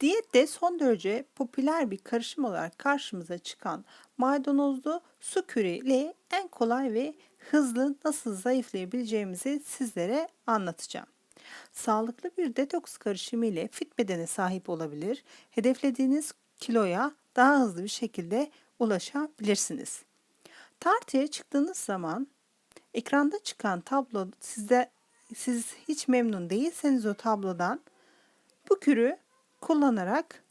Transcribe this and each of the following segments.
Diyette son derece popüler bir karışım olarak karşımıza çıkan maydanozlu su küre en kolay ve hızlı nasıl zayıflayabileceğimizi sizlere anlatacağım. Sağlıklı bir detoks karışımı ile fit bedene sahip olabilir, hedeflediğiniz kiloya daha hızlı bir şekilde ulaşabilirsiniz. Tartıya çıktığınız zaman ekranda çıkan tablo sizde siz hiç memnun değilseniz o tablodan bu kürü kullanarak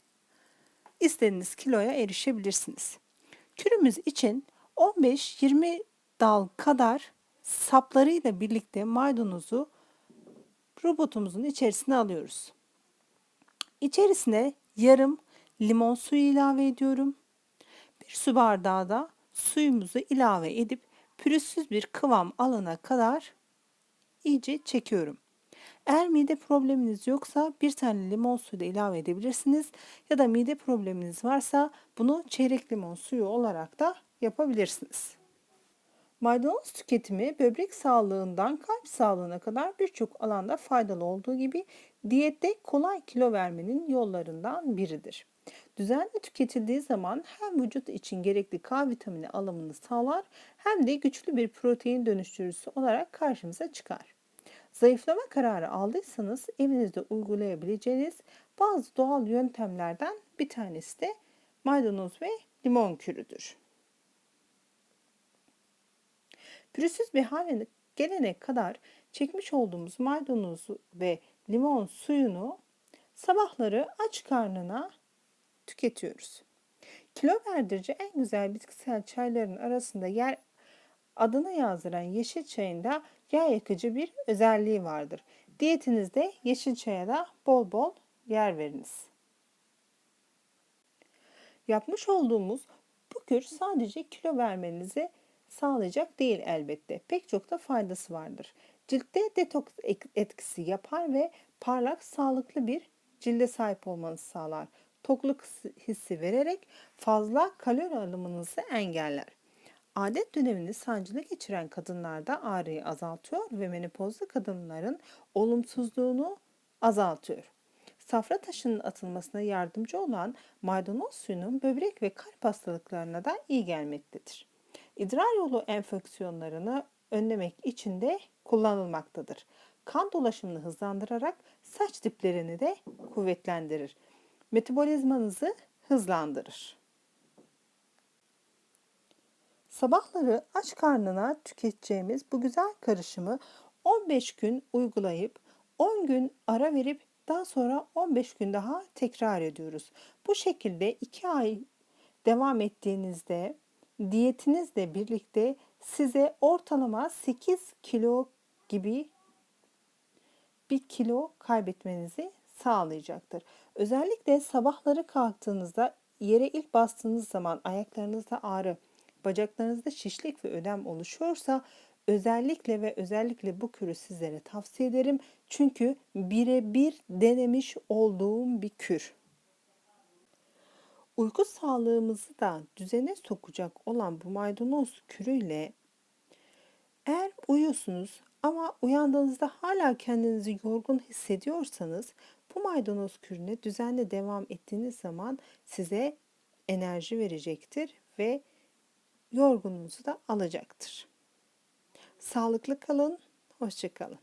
istediğiniz kiloya erişebilirsiniz. Kürümüz için 15-20 dal kadar saplarıyla birlikte maydanozu robotumuzun içerisine alıyoruz. İçerisine yarım limon suyu ilave ediyorum. Bir su bardağı da suyumuzu ilave edip pürüzsüz bir kıvam alana kadar iyice çekiyorum. Eğer mide probleminiz yoksa bir tane limon suyu da ilave edebilirsiniz. Ya da mide probleminiz varsa bunu çeyrek limon suyu olarak da yapabilirsiniz. Maydanoz tüketimi böbrek sağlığından kalp sağlığına kadar birçok alanda faydalı olduğu gibi diyette kolay kilo vermenin yollarından biridir. Düzenli tüketildiği zaman hem vücut için gerekli K vitamini alımını sağlar hem de güçlü bir protein dönüştürücüsü olarak karşımıza çıkar. Zayıflama kararı aldıysanız evinizde uygulayabileceğiniz bazı doğal yöntemlerden bir tanesi de maydanoz ve limon kürüdür. Pürüzsüz bir haline gelene kadar çekmiş olduğumuz maydanoz ve limon suyunu sabahları aç karnına tüketiyoruz. Kilo verdirici en güzel bitkisel çayların arasında yer adını yazdıran yeşil çayın da yağ yakıcı bir özelliği vardır. Diyetinizde yeşil çaya da bol bol yer veriniz. Yapmış olduğumuz bu kür sadece kilo vermenizi sağlayacak değil elbette. Pek çok da faydası vardır. Ciltte detoks etkisi yapar ve parlak, sağlıklı bir cilde sahip olmanızı sağlar. Tokluk hissi vererek fazla kalori alımınızı engeller. Adet dönemini sancılı geçiren kadınlarda ağrıyı azaltıyor ve menopozlu kadınların olumsuzluğunu azaltıyor. Safra taşının atılmasına yardımcı olan maydanoz suyunun böbrek ve kalp hastalıklarına da iyi gelmektedir. İdrar yolu enfeksiyonlarını önlemek için de kullanılmaktadır. Kan dolaşımını hızlandırarak saç diplerini de kuvvetlendirir. Metabolizmanızı hızlandırır. Sabahları aç karnına tüketeceğimiz bu güzel karışımı 15 gün uygulayıp 10 gün ara verip daha sonra 15 gün daha tekrar ediyoruz. Bu şekilde 2 ay devam ettiğinizde diyetinizle birlikte size ortalama 8 kilo gibi bir kilo kaybetmenizi sağlayacaktır. Özellikle sabahları kalktığınızda yere ilk bastığınız zaman ayaklarınızda ağrı, bacaklarınızda şişlik ve ödem oluşuyorsa özellikle ve özellikle bu kürü sizlere tavsiye ederim. Çünkü birebir denemiş olduğum bir kür. Uyku sağlığımızı da düzene sokacak olan bu maydanoz kürüyle eğer uyuyorsunuz ama uyandığınızda hala kendinizi yorgun hissediyorsanız bu maydanoz kürüne düzenli devam ettiğiniz zaman size enerji verecektir ve yorgununuzu da alacaktır. Sağlıklı kalın, hoşçakalın.